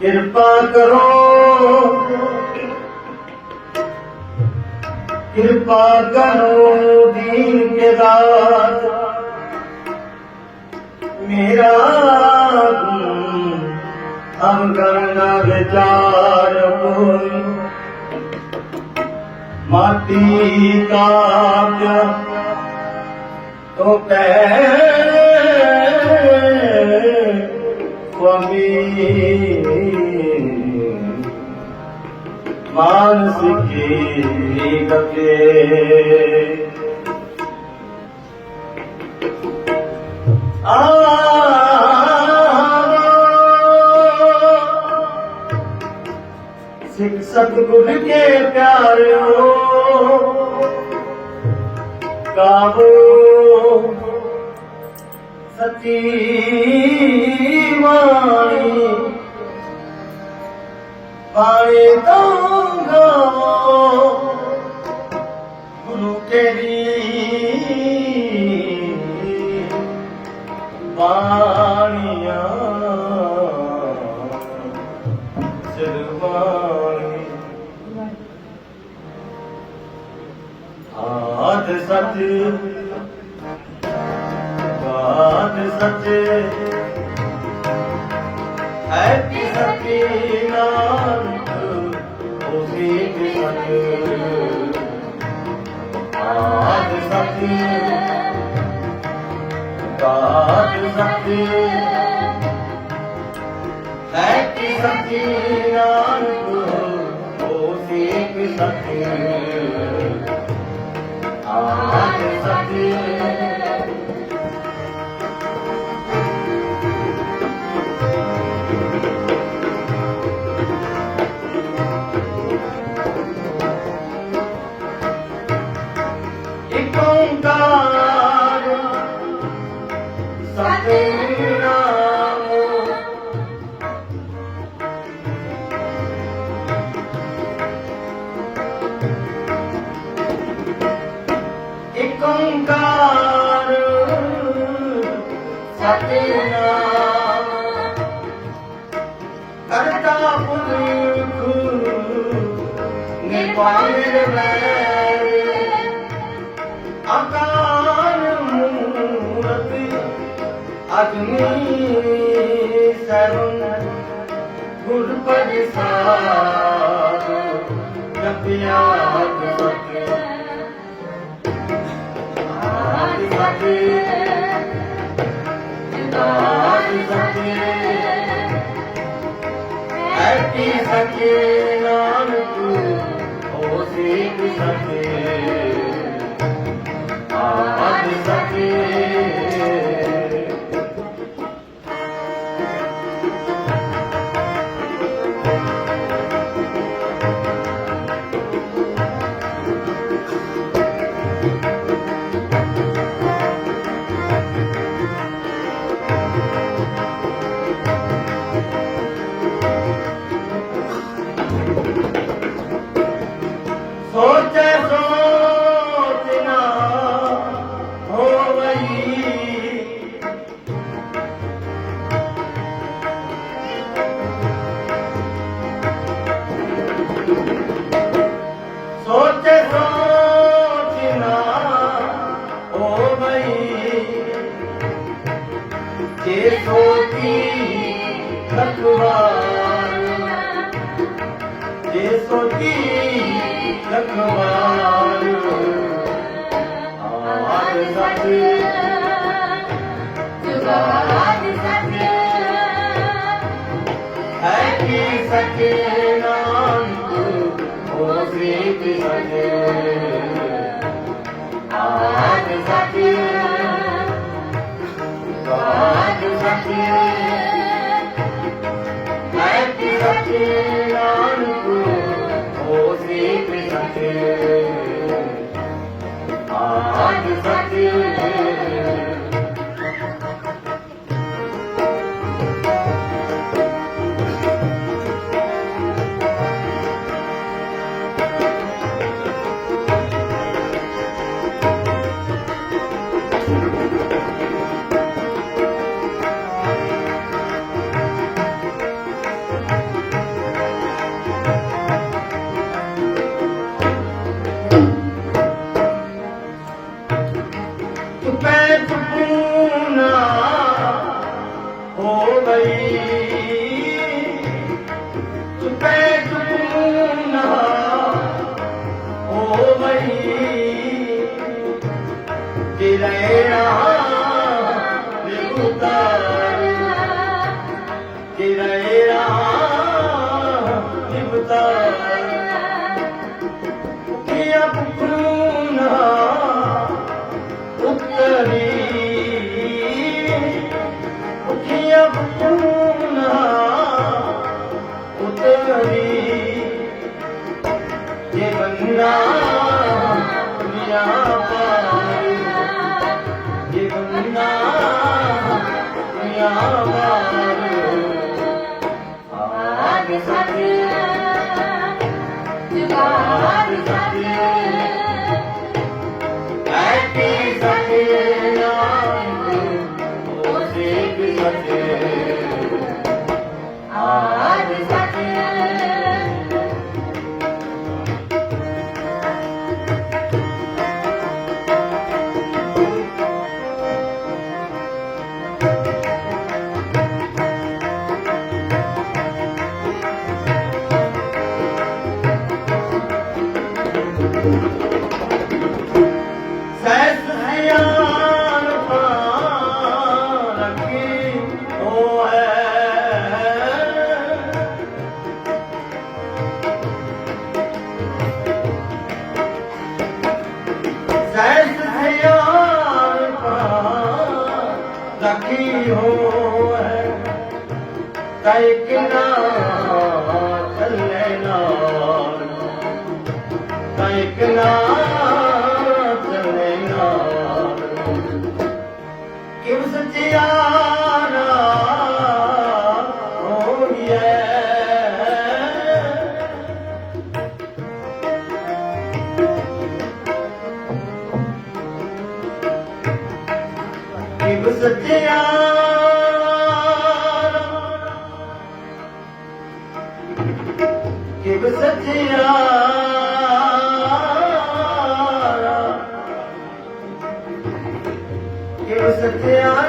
ਕਿਰਪਾ ਕਰੋ। ਕਿਰਪਾ ਕਰੋ ਦੀਨ ਕੇ ਦਾਤ ਮੇਰਾ ਗੁਣ ਹਮ ਕਰਨਾ ਵਿਚਾਰ ਕੋਈ ਮਾਟੀ ਕਾਪਿਆ ਤੋ ਪੈ ਸੁਆਮੀ सुखी के प्यारो काबो सती मानी पाए तो ਗਾਵੋ ਗੁਰੂ ਤੇਰੀ ਬਾਣੀਆਂ ਸਿਰਵਾਣੀ ਆਦ ਸੱਚ ਬਾਦ ਸੱਚ। ਹੈ ਸਤੀ ਨਾਨਕ ਉਸੇ ਕੇ ਸੱਚ ਆਦ ਸੱਚ ਬਾਦ ਸੱਚ ਹੈ ਕਿ ਸਤੀ ਨਾਨਕ ਉਸੇ ਕੇ ਸੱਚ ਆਦ ਸੱਚ ਅਗਨੀ ਸਰਵਨ ਗੁਰ ਪ੍ਰਸਾਦ ਜਪਿਆ ਸਤਿ। ਆਦਿ ਸਤਿ। ਐਤੀ ਜੇ ਲਖਵਾਰ ਜੇ ਸੋਚੀ ਲਖਵਾਰ ਆਦ ਸਤ ਹੈ ਕੀ ਸਕੇ ਨਾਨਕ ਹੋ ਸ੍ਰੀ ਸਕੇ ਸਕੇ ਹੋ ਬੰਦਾ ਦੁਨੀਆ ਪਾਰ ਜੇ ਬੰਦਾ ਦੁਨੀਆ ਪਾਰ ਆਦ ਸੱਚ ਜੁਗਾਦ ਸੱਚ। ਐਤੀ ਸੱਚ ਨਾਨਕ ਹੋਸੀ ਵੀ ਸੱਚ ਕੀ ਹੋਏ। ਕੈ ਕਿਨਾ ਚੱਲੇ ਨਾਲ। ਕੈ ਨਾ ਕਿਵ ਕਿ ਕਿਵ ਸਚਿਆਰਾ ਕਿਵ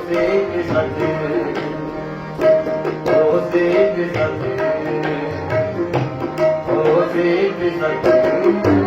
ਹੋ ਸੇ ਕਿ ਸੱਚੇ ਹੋ ਸੇ ਕਿ ਸੱਚੇ ਹੋ ਸੇ ਕਿ ਸੱਚੇ